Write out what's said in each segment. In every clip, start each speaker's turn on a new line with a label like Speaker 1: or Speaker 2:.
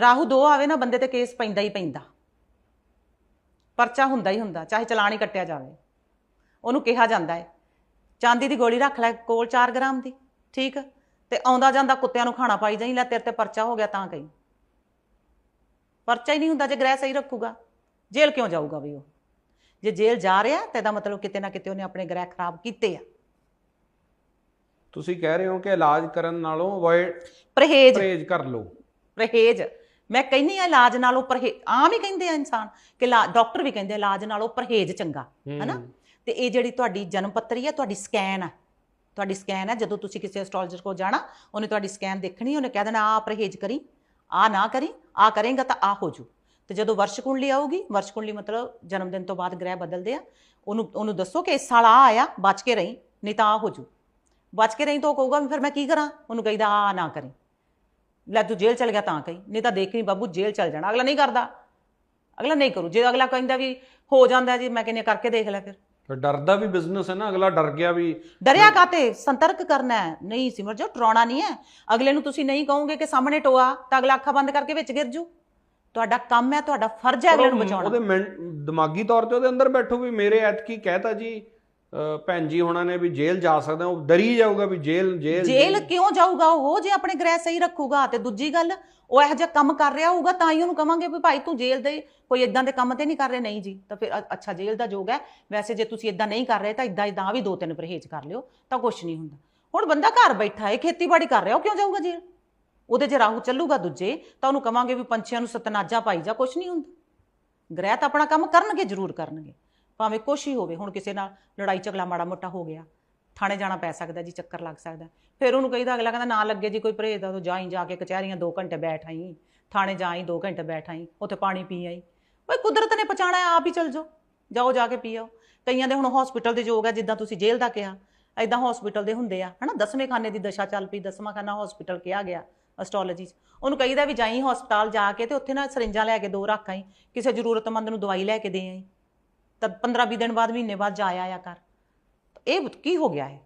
Speaker 1: ਰਾਹੂ ਦੋ ਆਵੇ ਨਾ ਬੰਦੇ ਤੇ ਕੇਸ ਪੈਂਦਾ ਹੀ ਪੈਂਦਾ। ਪਰਚਾ ਹੁੰਦਾ ਹੀ ਹੁੰਦਾ ਚਾਹੇ ਚਲਾਨ ਹੀ ਕੱਟਿਆ ਜਾਵੇ। ਉਹਨੂੰ ਕਿਹਾ ਜਾਂਦਾ ਹੈ ਚਾਂਦੀ ਦੀ ਗੋਲੀ ਰੱਖ ਲੈ ਕੋਲ 4 ਗ੍ਰਾਮ ਦੀ ਠੀਕ? ਤੇ ਆਉਂਦਾ ਜਾਂਦਾ ਕੁੱਤਿਆਂ ਨੂੰ ਖਾਣਾ ਪਾਈ ਜਾਈ ਲੈ ਤੇਰੇ ਤੇ ਪਰਚਾ ਹੋ ਗਿਆ ਤਾਂ ਕਹੀਂ। ਪਰਚਾ ਹੀ ਨਹੀਂ ਹੁੰਦਾ ਜੇ ਗ੍ਰਹਿ ਸਹੀ ਰੱਖੂਗਾ। ਜੇਲ੍ਹ ਕਿਉਂ ਜਾਊਗਾ ਵੀ ਉਹ? ਜੇ ਜੇਲ੍ਹ ਜਾ ਰਿਹਾ ਤੇ ਇਹਦਾ ਮਤਲਬ ਕਿਤੇ ਨਾ ਕਿਤੇ ਉਹਨੇ ਆਪਣੇ ਗ੍ਰਹਿ ਖਰਾਬ ਕੀਤੇ ਆ।
Speaker 2: ਤੁਸੀਂ ਕਹਿ ਰਹੇ ਹੋ ਕਿ ਇਲਾਜ ਕਰਨ ਨਾਲੋਂ ਅਵੋਇਡ
Speaker 1: ਪਰਹੇਜ਼।
Speaker 2: ਪਰਹੇਜ਼ ਕਰ ਲਓ।
Speaker 1: ਪਰਹੇਜ਼। ਮੈਂ ਕਹਿੰਨੀ ਆ ਇਲਾਜ ਨਾਲੋਂ ਪਰਹੇਜ਼ ਆਮ ਹੀ ਕਹਿੰਦੇ ਆ ਇਨਸਾਨ ਕਿ ਡਾਕਟਰ ਵੀ ਕਹਿੰਦੇ ਆ, ਇਲਾਜ ਨਾਲੋਂ ਪਰਹੇਜ਼ ਚੰਗਾ ਹੈਨਾ? ਤੇ ਇਹ ਜਿਹੜੀ ਤੁਹਾਡੀ ਜਨਮ ਪੱਤਰੀ ਹੈ ਤੁਹਾਡੀ ਸਕੈਨ ਹੈ ਤੁਹਾਡੀ ਸਕੈਨ ਹੈ ਜਦੋਂ ਤੁਸੀਂ ਕਿਸੇ ਐਸਟ੍ਰੋਲੋਜਰ ਕੋਲ ਜਾਣਾ ਉਹਨੇ ਤੁਹਾਡੀ ਸਕੈਨ ਦੇਖਣੀ ਉਹਨੇ ਕਹਿ ਦੇਣਾ ਆ ਪਰਹੇਜ਼ ਕਰੀ ਆ ਨਾ ਕਰੀ ਆ ਕਰੇਗਾ ਤਾਂ ਆ ਹੋ ਜੂ ਤੇ ਜਦੋਂ ਵਰਸ਼ ਕੁੰਡਲੀ ਆਊਗੀ ਵਰਸ਼ ਕੁੰਡਲੀ ਮਤਲਬ ਜਨਮ ਦਿਨ ਤੋਂ ਬਾਅਦ ਗ੍ਰਹਿ ਬਦਲਦੇ ਆ ਉਹਨੂੰ ਉਹਨੂੰ ਦੱਸੋ ਕਿ ਇਸ ਸਾਲ ਆ ਆਇਆ ਬਚ ਕੇ ਰਹੀਂ ਨਹੀਂ ਤਾਂ ਆ ਹੋ ਜੂ ਬਚ ਕੇ ਰਹੀਂ ਤਾਂ ਉਹ ਕਹੂਗਾ ਵੀ ਫਿਰ ਮੈਂ ਕੀ ਕਰਾਂ? ਉਹਨੂੰ ਕਹੀਦਾ ਆ ਨਾ ਕਰੀ। ਲੈ ਤੂੰ ਜੇਲ੍ਹ ਚਲ ਗਿਆ ਤਾਂ ਕਹੀ ਨਹੀਂ ਤਾਂ ਦੇਖ ਨਹੀਂ ਬਾਬੂ ਜੇਲ੍ਹ ਚਲ ਜਾਣਾ ਅਗਲਾ ਨਹੀਂ ਕਰਦਾ। ਅਗਲਾ ਨਹੀਂ ਕਰੂ ਜੇ ਅਗਲਾ ਕਹਿੰਦਾ ਵੀ ਹੋ ਜਾਂਦਾ ਜੀ ਮੈਂ ਕਹਿੰਦੀ ਹਾਂ ਕਰਕੇ ਦੇਖ ਲੈ ਫਿਰ।
Speaker 2: ਫਿਰ ਡਰਦਾ ਵੀ ਬਿਜ਼ਨਸ ਹੈ ਨਾ ਅਗਲਾ ਡਰ ਗਿਆ ਵੀ
Speaker 1: ਡਰਿਆ ਕਾਤੇ ਸੰਤਰਕ ਕਰਨਾ ਹੈ। ਨਹੀਂ ਸਿਮਰ ਜੋ ਟਰਾਉਣਾ ਨਹੀਂ ਹੈ। ਅਗਲੇ ਨੂੰ ਤੁਸੀਂ ਨਹੀਂ ਕਹੋਗੇ ਕਿ ਸਾਹਮਣੇ ਟੋਆ ਤਾਂ ਅਗਲਾ ਅੱਖਾਂ ਬੰਦ ਕਰਕੇ ਵਿੱਚ ਗਿਰ ਜੂ। ਤੁਹਾਡਾ ਕੰਮ ਹੈ ਤੁਹਾਡਾ ਫਰਜ਼ ਹੈ ਅਗਲੇ ਨੂੰ
Speaker 2: ਉਹਦੇ
Speaker 1: ਬਚਾਉਣਾ
Speaker 2: ਮੈਂਟ- ਦਿਮਾਗੀ ਤੌਰ ਤੇ ਉਹਦੇ ਅੰਦਰ ਬੈਠੋ ਵੀ ਮੇਰੇ ਐਤਕੀ ਕਹਿਤਾ ਜੀ ਭੈਣ ਜੀ ਹੋਣਾ ਨੇ ਵੀ ਜੇਲ੍ਹ ਜਾ ਸਕਦਾ, ਉਹ ਡਰੀ ਜਾਊਗਾ ਵੀ ਜੇਲ੍ਹ ਜੇਲ੍ਹ
Speaker 1: ਜੇਲ੍ਹ ਕਿਉਂ ਜਾਊਗਾ ਉਹ? ਜੇ ਆਪਣੇ ਗ੍ਰਹਿ ਸਹੀ ਰੱਖੂਗਾ, ਤੇ ਦੂਜੀ ਗੱਲ, ਉਹ ਇਹੋ ਜਿਹਾ ਕੰਮ ਕਰ ਰਿਹਾ ਹੋਊਗਾ, ਤਾਂ ਹੀ ਉਹਨੂੰ ਕਵਾਂਗੇ ਵੀ ਭਾਈ ਤੂੰ ਜੇਲ੍ਹ ਦੇ, ਕੋਈ ਇਦਾਂ ਦੇ ਕੰਮ ਤੇ ਨਹੀਂ ਕਰ ਰਿਹਾ, ਨਹੀਂ ਜੀ, ਤਾਂ ਫਿਰ ਅੱਛਾ, ਜੇਲ੍ਹ ਦਾ ਜੋਗ ਹੈ। ਵੈਸੇ ਜੇ ਤੁਸੀਂ ਇਦਾਂ ਨਹੀਂ ਕਰ ਰਹੇ, ਤਾਂ ਇਦਾਂ ਇਦਾਂ ਵੀ ਦੋ ਤਿੰਨ ਪਰਹੇਜ਼ ਕਰ ਲਿਓ, ਤਾਂ ਕੁਝ ਨਹੀਂ ਹੁੰਦਾ। ਹੁਣ ਬੰਦਾ ਘਰ ਬੈਠਾ ਹੈ ਖੇਤੀਬਾੜੀ ਕਰ ਰਿਹਾ, ਉਹ ਕਿਉਂ ਜਾਊਗਾ ਜੇਲ੍ਹ? ਉਹਦੇ ਜੇ ਰਾਹੂ ਚੱਲੂਗਾ ਦੂਜੇ, ਤਾਂ ਉਹਨੂੰ ਕਵਾਂਗੇ ਵੀ ਪੰਛੀਆਂ ਨੂੰ ਸਤਨਾਜਾ ਪਾਈ ਜਾ ਕੁਝ ਨਹੀਂ ਹੁੰਦਾ। ਗ੍ਰਹਿ ਤਾਂ ਆਪਣਾ ਕੰਮ ਕਰਨਗੇ, ਜ਼ਰੂਰ ਕਰਨਗੇ। ਭਾਵੇਂ ਕੁਛ ਹੀ ਹੋਵੇ, ਹੁਣ ਕਿਸੇ ਨਾਲ ਲੜਾਈ ਝਗੜਾ ਮਾੜਾ ਮੋਟਾ ਹੋ ਗਿਆ, ਥਾਣੇ ਜਾਣਾ ਪੈ ਸਕਦਾ ਜੀ, ਚੱਕਰ ਲੱਗ ਸਕਦਾ। ਫਿਰ ਉਹਨੂੰ ਕਹੀਦਾ ਅਗਲਾ ਕਹਿੰਦਾ ਨਾ ਲੱਗੇ ਜੀ ਕੋਈ ਪਰਹੇਜ਼ ਦਾ ਤੂੰ ਜਾਈ ਜਾ ਕੇ ਕਚਹਿਰੀਆਂ 2 ਘੰਟੇ ਬੈਠ ਆਈ, ਥਾਣੇ ਜਾਈ 2 ਘੰਟੇ ਬੈਠ ਆਈ, ਉੱਥੇ ਪਾਣੀ ਪੀ ਆਈ। ਬਈ ਕੁਦਰਤ ਨੇ ਪਛਾਣਾ ਆਪ ਹੀ ਚਲ ਜਾਓ ਜਾਓ ਜਾ ਕੇ ਪੀ ਆਓ ਕਈਆਂ ਦੇ ਹੁਣ ਹਸਪੀਟਲ ਦੇ ਯੋਗ ਹੈ, ਜਿੱਦਾਂ ਤੁਸੀਂ ਜੇਲ੍ਹ ਦਾ ਕਿਹਾ ਐਦਾਂ ਹਸਪੀਟਲ ਦੇ ਹੁੰਦੇ ਆ, ਹਨਾ? ਦਸਵੇਂ ਖਾਨੇ ਦੀ ਦਸ਼ਾ ਚੱਲ ਪਈ, ਦਸਵਾਂ ਖਾਨਾ ਹਸਪੀਟਲ ਕਿਹਾ ਗਿਆ ਐਸਟ੍ਰੋਲੋਜੀ 'ਚ। ਉਹਨੂੰ ਕਹੀਦਾ ਵੀ ਜਾਈ ਹਸਪਤਾਲ ਜਾ ਕੇ ਤੇ ਉੱਥੇ ਨਾ ਸਰਿੰਜਾਂ ਲੈ ਕੇ ਦੋ ਰੱਖ ਆਈ, ਕਿਸੇ ਜ਼ਰੂਰਤਮੰਦ ਨੂੰ ਦਵਾਈ ਲੈ ਕੇ ਦੇ ਆਈ। ਤਾਂ 15 20 ਦਿਨ ਬਾਅਦ ਮਹੀਨੇ ਬਾਅਦ ਜਾ ਆਇਆ ਕਰ। ਇਹ ਕੀ ਹੋ ਗਿਆ ਹੈ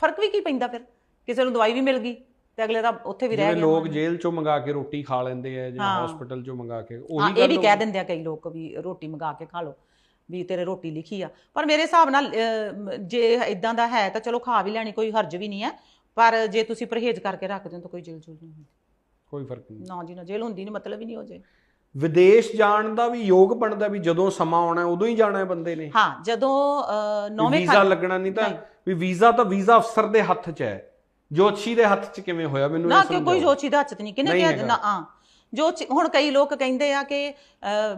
Speaker 1: ਫ਼ਰਕ ਵੀ ਕੀ ਪੈਂਦਾ ਫਿਰ? ਕਿਸੇ ਨੂੰ ਦਵਾਈ ਵੀ ਮਿਲ ਗਈ ਤੇ ਅਗਲੇ ਦਾ ਉੱਥੇ ਵੀ ਰਹਿ ਗਿਆ
Speaker 2: ਲੋਕ ਜੇਲ੍ਹ ਚੋਂ ਮੰਗਾ ਕੇ ਰੋਟੀ ਖਾ ਲੈਂਦੇ ਆ ਜਿਵੇਂ
Speaker 1: ਹਾਂ।
Speaker 2: ਹਸਪੀਟਲ ਚੋਂ ਮੰਗਾ ਕੇ ਉਹੀ
Speaker 1: ਇਹ
Speaker 2: ਗੱਲ
Speaker 1: ਵੀ
Speaker 2: ਹੋ-
Speaker 1: ਕਹਿ ਦਿੰਦੇ ਆ ਕਈ ਲੋਕ ਵੀ ਰੋਟੀ ਮੰਗਾ ਕੇ ਖਾ ਲਓ ਵੀ ਤੇਰੇ ਰੋਟੀ ਲਿਖੀ ਆ। ਪਰ ਮੇਰੇ ਹਿਸਾਬ ਨਾਲ ਜੇ ਇਦਾਂ ਦਾ ਹੈ ਤਾਂ ਚਲੋ ਖਾ ਵੀ ਲੈਣੀ ਕੋਈ ਹਰਜ ਵੀ ਨਹੀਂ ਹੈ। ਪਰ ਜੇ ਤੁਸੀਂ ਪਰਹੇਜ਼ ਕਰਕੇ ਰੱਖਦੇ ਹੋ ਤਾਂ ਕੋਈ ਜੇਲ੍ਹ ਜੂਲ ਨਹੀਂ ਹੁੰਦੀ।
Speaker 2: ਕੋਈ ਫ਼ਰਕ ਨਹੀਂ।
Speaker 1: ਨਾ ਜੀ ਨਾ ਜੇਲ੍ਹ ਹੁੰਦੀ ਨਹੀਂ ਮਤਲਬ ਹੀ ਨਹੀਂ ਹੋ ਜੇ
Speaker 2: ਵਿਦੇਸ਼ ਜਾਣ ਦਾ ਵੀ ਯੋਗ ਬਣਦਾ ਵੀ ਜਦੋਂ ਸਮਾਂ ਆਉਣਾ ਉਦੋਂ ਹੀ ਜਾਣਾ ਹੈ ਬੰਦੇ ਨੇ।
Speaker 1: ਹਾਂ ਜਦੋਂ ਨੌਵੇਂ
Speaker 2: ਵੀਜ਼ਾ ਲੱਗਣਾ ਨਹੀਂ ਤਾਂ। ਵੀ ਵੀਜ਼ਾ ਤਾਂ ਵੀਜ਼ਾ ਅਫਸਰ ਦੇ ਹੱਥ 'ਚ ਹੈ। ਜੋਤਸ਼ੀ ਦੇ ਹੱਥ 'ਚ ਕਿਵੇਂ ਹੋਇਆ? ਮੈਨੂੰ
Speaker 1: ਨਾ ਕਿ ਕੋਈ। ਜੋਚੀ ਦਾ ਹੱਥ ਨਹੀਂ ਕਿਨੇ
Speaker 2: ਨਹੀਂ
Speaker 1: ਕਿਹਾ। ਨਾ ਹਾਂ। ਜੋ ਹੁਣ ਕਈ ਲੋਕ ਕਹਿੰਦੇ ਆ ਕਿ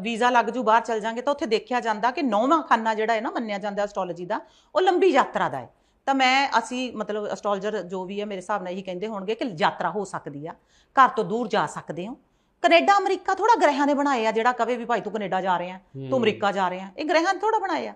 Speaker 1: ਵੀਜ਼ਾ ਲੱਗ ਜੂ ਬਾਹਰ ਚਲ ਜਾਾਂਗੇ ਤਾਂ ਉੱਥੇ ਦੇਖਿਆ ਜਾਂਦਾ ਕਿ ਨੌਵਾਂ ਖਾਨਾ ਜਿਹੜਾ ਹੈ ਨਾ ਮੰਨਿਆ ਜਾਂਦਾ ਐਸਟ੍ਰੋਲੋਜੀ ਦਾ ਉਹ ਲੰਬੀ ਯਾਤਰਾ ਦਾ ਹੈ। ਤਾਂ ਮੈਂ ਅਸੀਂ ਮਤਲਬ ਐਸਟ੍ਰੋਲੋਜਰ ਜੋ ਵੀ ਹੈ ਮੇਰੇ ਹਿਸਾਬ ਨਾਲ ਇਹੀ ਕਹਿੰਦੇ ਹੋਣਗੇ ਕਿ ਯਾਤਰਾ ਹੋ ਸਕਦੀ ਆ। ਘਰ ਤੋਂ ਦੂਰ ਜਾ ਸਕਦੇ ਹੋ। ਕੈਨੇਡਾ ਅਮਰੀਕਾ ਥੋੜਾ ਗ੍ਰਹਿਾਂ ਨੇ ਬਣਾਏ ਆ ਜਿਹੜਾ ਕਵੇ ਵੀ ਭਾਈ ਤੂੰ ਕੈਨੇਡਾ ਜਾ ਰਿਹਾ ਤੂੰ ਅਮਰੀਕਾ ਜਾ ਰਿਹਾ ਇਹ ਗ੍ਰਹਿਾਂ ਨੇ ਥੋੜਾ ਬਣਾਏ ਆ।